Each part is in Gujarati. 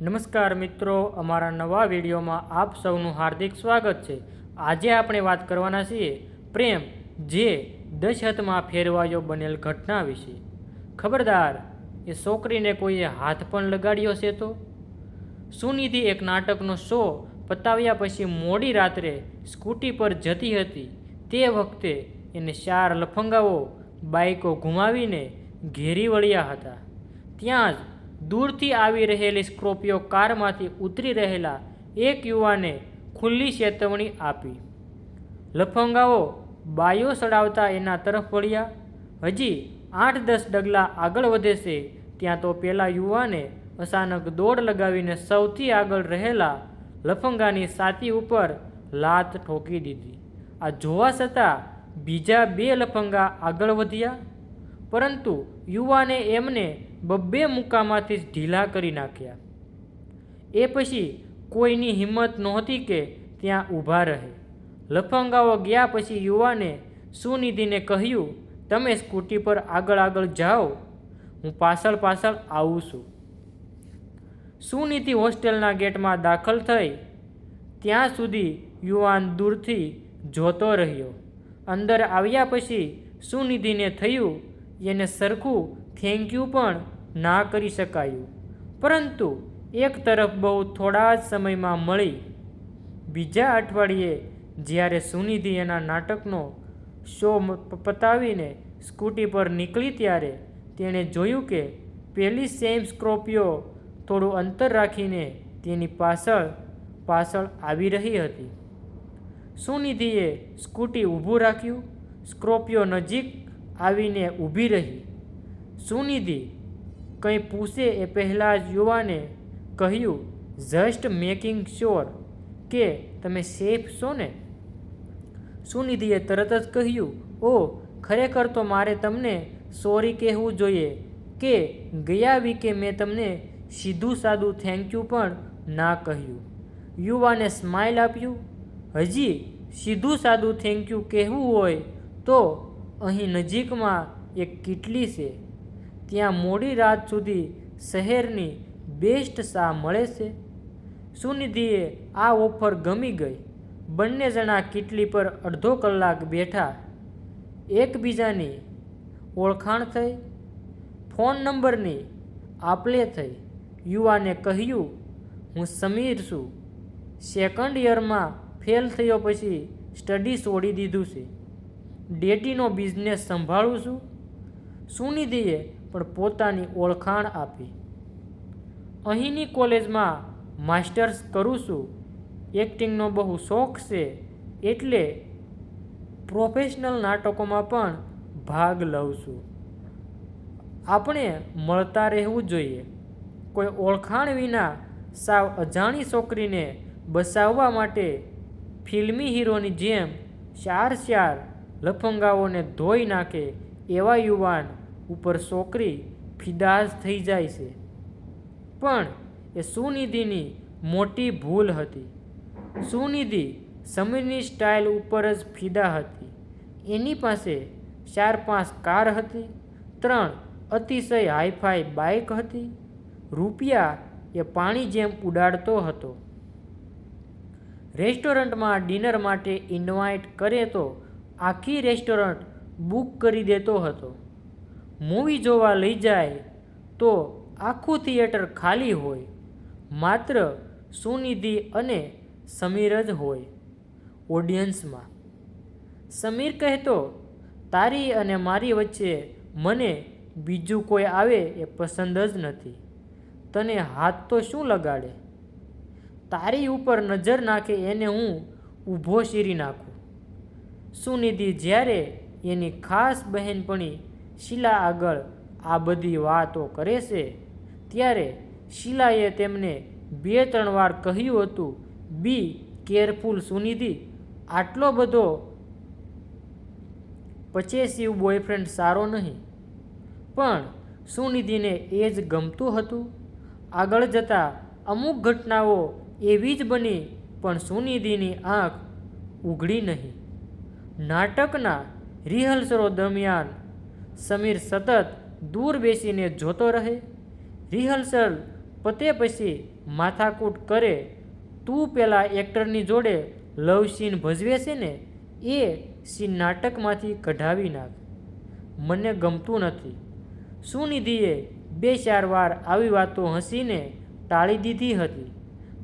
નમસ્કાર મિત્રો, અમારા નવા વિડીયોમાં આપ સૌનું હાર્દિક સ્વાગત છે. આજે આપણે વાત કરવાના છીએ પ્રેમ, જે દશહતમાં ફેરવાયો બનેલ ઘટના વિશે. ખબરદાર, એ છોકરીને કોઈએ હાથ પણ લગાડ્યો છે તો? સુનિધિ એક નાટકનો શો પતાવ્યા પછી મોડી રાત્રે સ્કૂટી પર જતી હતી. તે વખતે એને ચાર લફંગાઓ બાઇકો ઘુમાવીને ઘેરી વળ્યા હતા. ત્યાં જ દૂરથી આવી રહેલી સ્કોર્પિયો કારમાંથી ઉતરી રહેલા એક યુવાને ખુલ્લી ચેતવણી આપી. લફંગાઓ બાયો સડાવતા એના તરફ વળ્યા. હજી આઠ દસ ડગલા આગળ વધે છે, ત્યાં તો પેલા યુવાને અચાનક દોડ લગાવીને સૌથી આગળ રહેલા લફંગાની સાતી ઉપર લાત ઠોકી દીધી. આ જોવા છતાં બીજા બે લફંગા આગળ વધ્યા. પરંતુ યુવાને એમને બબ્બે મુકામાંથી જ ઢીલા કરી નાખ્યા. એ પછી કોઈની હિંમત નહોતી કે ત્યાં ઊભા રહે. લફંગાઓ ગયા પછી યુવાને સુનિધિને કહ્યું, તમે સ્કૂટી પર આગળ આગળ જાઓ, હું પાછળ પાછળ આવું છું. સુનિધિ હોસ્ટેલના ગેટમાં દાખલ થઈ ત્યાં સુધી યુવાન દૂરથી જોતો રહ્યો. અંદર આવ્યા પછી સુનિધિને થયું, એને સરખું થેન્ક યુ પણ ના કરી શકાયું. પરંતુ એક તરફ બહુ થોડા જ સમયમાં મળી. બીજા અઠવાડિયે જ્યારે સુનિધિ એના નાટકનો શો પતાવીને સ્કૂટી પર નીકળી ત્યારે તેણે જોયું કે પેલી સેમ સ્ક્રોપિયો થોડું અંતર રાખીને તેની પાછળ પાછળ આવી રહી હતી. સુનિધિએ સ્કૂટી ઊભું રાખ્યું, સ્ક્રોપિયો નજીક આવીને ઊભી રહી. સુનિધિ કંઈ પૂછે એ પહેલાં જ યુવાને કહ્યું જસ્ટ મેકિંગ શ્યોર કે તમે સેફ છો ને? સુનિધિએ તરત જ કહ્યું ઓ ખરેખર તો મારે તમને સોરી કહેવું જોઈએ કે ગયા વીકે મેં તમને સીધું સાદું થેન્ક યુ પણ ના કહ્યું. યુવાને સ્માઇલ આપ્યું, હજી સીધું સાદું થેન્ક યુ કહેવું હોય તો અહીં નજીકમાં એક કીટલી છે. ત્યાં મોડી રાત સુધી શહેરની બેસ્ટ શા મળે છે? સુનિધિએ આ ઓફર ગમી ગઈ. બંને જણા કીટલી પર અડધો કલાક બેઠા. એકબીજાની ઓળખાણ થઈ. ફોન નંબરની આપલે થઈ. યુવાને કહ્યું, હું સમીર છું. સેકન્ડ યરમાં ફેલ થયો પછી સ્ટડી છોડી દીધું છે. ડેટીનો બિઝનેસ સંભાળું છું. સુનિધિએ પણ પોતાની ઓળખાણ આપી. અહીંની કોલેજમાં માસ્ટર્સ કરું છું. એક્ટિંગનો બહુ શોખ છે એટલે પ્રોફેશનલ નાટકોમાં પણ ભાગ લઉં છું. આપણે મળતા રહેવું જોઈએ. કોઈ ઓળખાણ વિના સાવ અજાણી છોકરીને બસાવવા માટે ફિલ્મી હીરોની જેમ ચાર ચાર લફંગાઓને ધોઈ નાખે એવા યુવાન ઉપર છોકરી ફિદાજ થઈ જાય છે. પણ એ સુનિધિની મોટી ભૂલ હતી. સુનિધિ સમીરની સ્ટાઇલ ઉપર જ ફિદા હતી. એની પાસે ચાર પાંચ કાર હતી, ત્રણ અતિશય હાઈફાઈ બાઇક હતી, રૂપિયા એ પાણી જેમ ઉડાડતો હતો. રેસ્ટોરન્ટમાં ડિનર માટે ઇન્વાઇટ કરે તો આખી રેસ્ટોરન્ટ બુક કરી દેતો હતો. મૂવી જોવા લઈ જાય તો આખું થિયેટર ખાલી હોય. માત્ર સુનિધિ અને સમીર જ હોય ઓડિયન્સમાં. સમીર કહેતો, તારી અને મારી વચ્ચે મને બીજું કોઈ આવે એ પસંદ જ નથી. તને હાથ તો શું લગાડે? તારી ઉપર નજર નાખે એને હું ઊભો શીરી નાખું. સુનિધિ જ્યારે એની ખાસ બહેનપણી શીલા આગળ આ બધી વાતો કરે છે. ત્યારે શીલાએ તેમને બે ત્રણ વાર કહ્યું હતું, બી, કેરફુલ સુનિધિ, આટલો બધો પચેસિવ બોયફ્રેન્ડ સારો નહીં. પણ સુનિધિને એ જ ગમતું હતું. આગળ જતાં અમુક ઘટનાઓ એવી જ બની, પણ સુનિધિની આંખ ઉઘડી નહીં. નાટકના રિહર્સલો દરમિયાન સમીર સતત દૂર બેસીને જોતો રહે. રિહર્સલ પતે પછી માથાકૂટ કરે. તું પેલા એક્ટરની જોડે લવ સીન ભજવે છે ને, એ સીન નાટકમાંથી કઢાવી નાખ. મને ગમતું નથી. સુનિધિએ બે ચાર વાર આવી વાતો હસીને ટાળી દીધી હતી.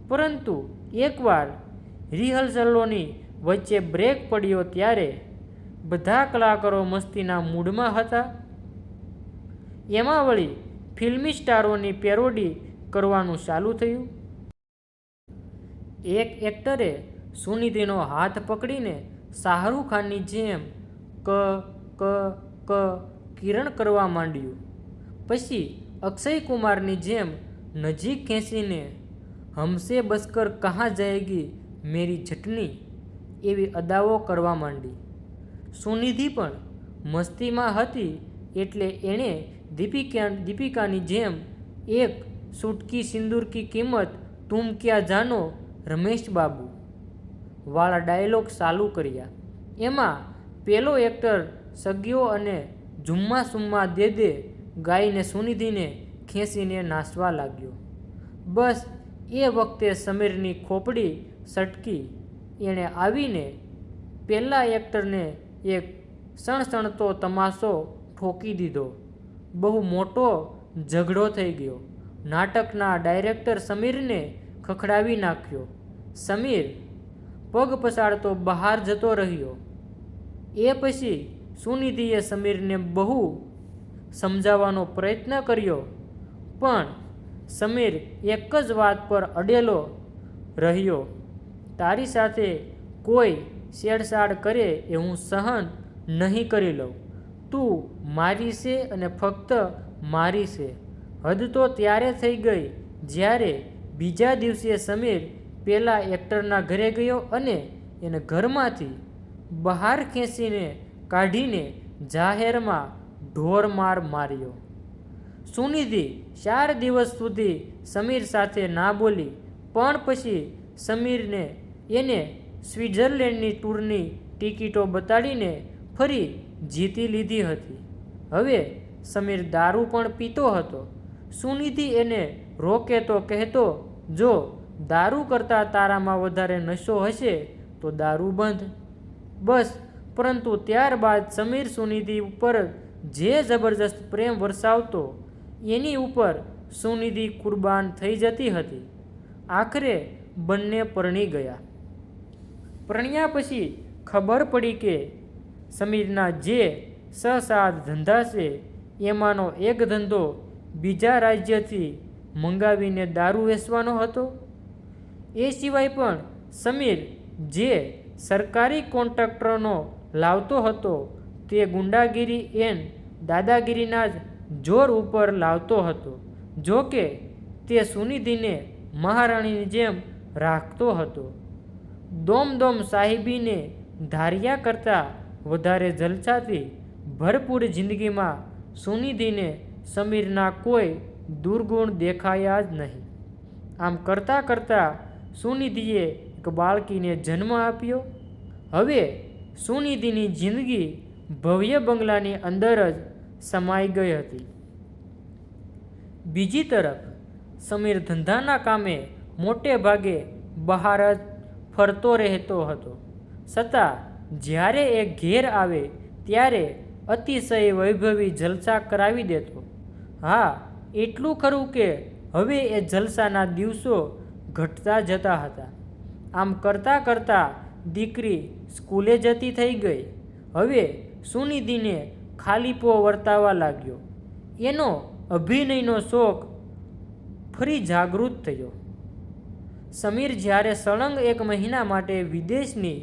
પરંતુ એકવાર રિહર્સલોની વચ્ચે બ્રેક પડ્યો ત્યારે બધા કલાકારો મસ્તીના મૂડમાં હતા. એમાં વળી ફિલ્મી સ્ટારોની પેરોડી કરવાનું ચાલુ થયું. એક એક્ટરે સુનિધિનો હાથ પકડીને શાહરૂખ ખાનની જેમ ક ક ક, કિરણ કરવા માંડ્યું. પછી અક્ષય કુમારની જેમ નજીક ખેંચીને હમસે બસકર, કહાં જાયગી મેરી જટની? એવી અદાઓ કરવા માંડી. સુનિધિ પણ મસ્તીમાં હતી એટલે એણે દીપિકા દીપિકાની જેમ એક સુટકી સિંદૂર કી કિંમત તુમ ક્યાં જાનો રમેશ બાબુ વાળા ડાયલોગ ચાલુ કર્યા. એમાં પેલો એક્ટર સગ્યો અને જુમ્મા સુમ્મા દે દે ગાઈને સુનિધિને ખેંચીને નાસવા લાગ્યો. બસ એ વખતે સમીરની ખોપડી સટકી. એણે આવીને પહેલાં એક્ટરને એક સણસણતો તમાશો ઠોકી દીધો. બહુ મોટો ઝઘડો થઈ ગયો. નાટકના ડાયરેક્ટર સમીરને ખખડાવી નાખ્યો. સમીર પગ પસાડતો બહાર જતો રહ્યો. એ પછી સુનિધિએ સમીરને બહુ સમજાવવાનો પ્રયત્ન કર્યો. પણ સમીર એક જ વાત પર અડેલો રહ્યો. તારી સાથે કોઈ છેડછાડ કરે એ હું સહન નહીં કરી લઉં. તું મારી છે અને ફક્ત મારી છે. હદ તો ત્યારે થઈ ગઈ જ્યારે બીજા દિવસે સમીર પેલા એક્ટરના ઘરે ગયો અને એને ઘરમાંથી બહાર ખેંચીને કાઢીને જાહેરમાં ઢોરમાર માર્યો. સુનિધિ ચાર દિવસ સુધી સમીર સાથે ના બોલી, પણ પછી સમીરને એને સ્વિટ્ઝરલેન્ડની ટૂરની ટિકિટો બતાડીને ફરી જીતી લીધી હતી. હવે સમીર દારૂ પણ પીતો હતો. સુનિધિ એને રોકે તો કહેતો, જો દારૂ કરતાં તારામાં વધારે નશો હશે, તો દારૂ બંધ. બસ, પરંતુ ત્યારબાદ સમીર સુનિધિ ઉપર જે જબરજસ્ત પ્રેમ વરસાવતો, એની ઉપર સુનિધિ કુરબાન થઈ જતી હતી. આખરે બંને પરણી ગયા. પરણ્યા પછી ખબર પડી કે સમીરના જે સસાદ ધંધા છે, એમાંનો એક ધંધો બીજા રાજ્યથી મંગાવીને દારૂ વેચવાનો હતો. એ સિવાય પણ સમીર જે સરકારી કોન્ટ્રાક્ટરનો લાવતો હતો, તે ગુંડાગીરી એન દાદાગીરીના જ જોર ઉપર લાવતો હતો જો કે તે સુનિધિને મહારાણીની જેમ રાખતો હતો. દોમદોમ સાહિબીને ધાર્યા કરતાં વધારે જલસાથી ભરપૂર જિંદગીમાં સુનિધિને સમીરના કોઈ દુર્ગુણ દેખાયા જ નહીં. આમ કરતાં કરતાં સુનિધિએ એક બાળકીને જન્મ આપ્યો. હવે સુનિધિની જિંદગી ભવ્ય બંગલાની અંદર જ સમાઈ ગઈ હતી. બીજી તરફ સમીર ધંધાના કામે મોટે ભાગે બહાર જ ફરતો રહેતો હતો. છતાં, જ્યારે એ ઘેર આવે, ત્યારે અતિશય વૈભવી જલસા કરાવી દેતો. હા, એટલું ખરું કે હવે એ જલસાના દિવસો ઘટતા જતા હતા. આમ કરતાં કરતાં દીકરી સ્કૂલે જતી થઈ ગઈ. હવે સુનિધિને ખાલીપો વર્તાવા લાગ્યો. એનો અભિનયનો શોખ ફરી જાગૃત થયો. સમીર જ્યારે સળંગ એક મહિના માટે વિદેશની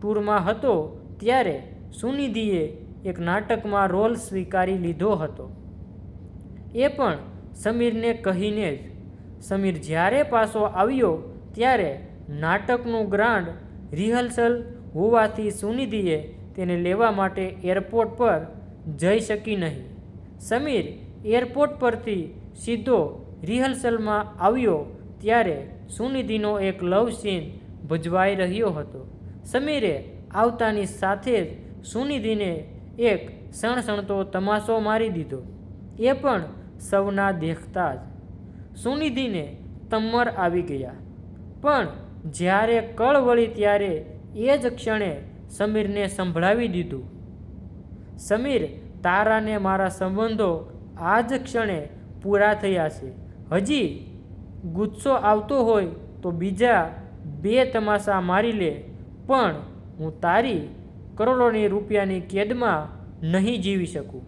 ટૂરમાં હતો, ત્યારે સુનિધિએ એક નાટકમાં રોલ સ્વીકારી લીધો હતો. એ પણ સમીરને કહીને જ. સમીર જ્યારે પાછો આવ્યો, ત્યારે નાટકનું ગ્રાન્ડ રિહર્સલ હોવાથી સુનિધિએ તેને લેવા માટે એરપોર્ટ પર જઈ શકી નહીં. સમીર એરપોર્ટ પરથી સીધો રિહર્સલમાં આવ્યો ત્યારે સુનિધિનો એક લવ સીન ભજવાઈ રહ્યો હતો. સમીરે આવતાની સાથે જ સુનિધિને એક સણસણતો તમાશો મારી દીધો. એ પણ સૌના દેખતા જ. સુનિધિને તમર આવી ગયા. પણ જ્યારે કળ વળી ત્યારે એ જ ક્ષણે સમીરને સંભળાવી દીધું. સમીર, તારાને મારા સંબંધો આ જ ક્ષણે પૂરા થયા છે. હજી ગુસ્સો આવતો હોય તો બીજા બે તમાશા મારી લે. પણ હું તારી કરોડોની રૂપિયાની કેદમાં નહીં જીવી શકું.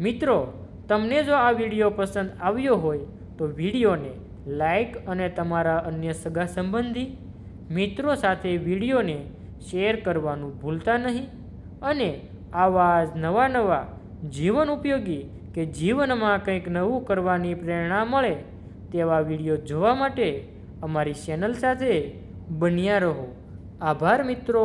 મિત્રો, તમને જો આ વીડિયો પસંદ આવ્યો હોય તો વિડીયોને લાઈક અને તમારા અન્ય સગા સંબંધી મિત્રો સાથે વિડીયોને શેર કરવાનું ભૂલતા નહીં અને આવા નવા નવા જીવન ઉપયોગી કે જીવનમાં કંઈક નવું કરવાની પ્રેરણા મળે તેવા વીડિયો જોવા માટે અમારી ચેનલ સાથે બન્યા રહો. આભાર મિત્રો.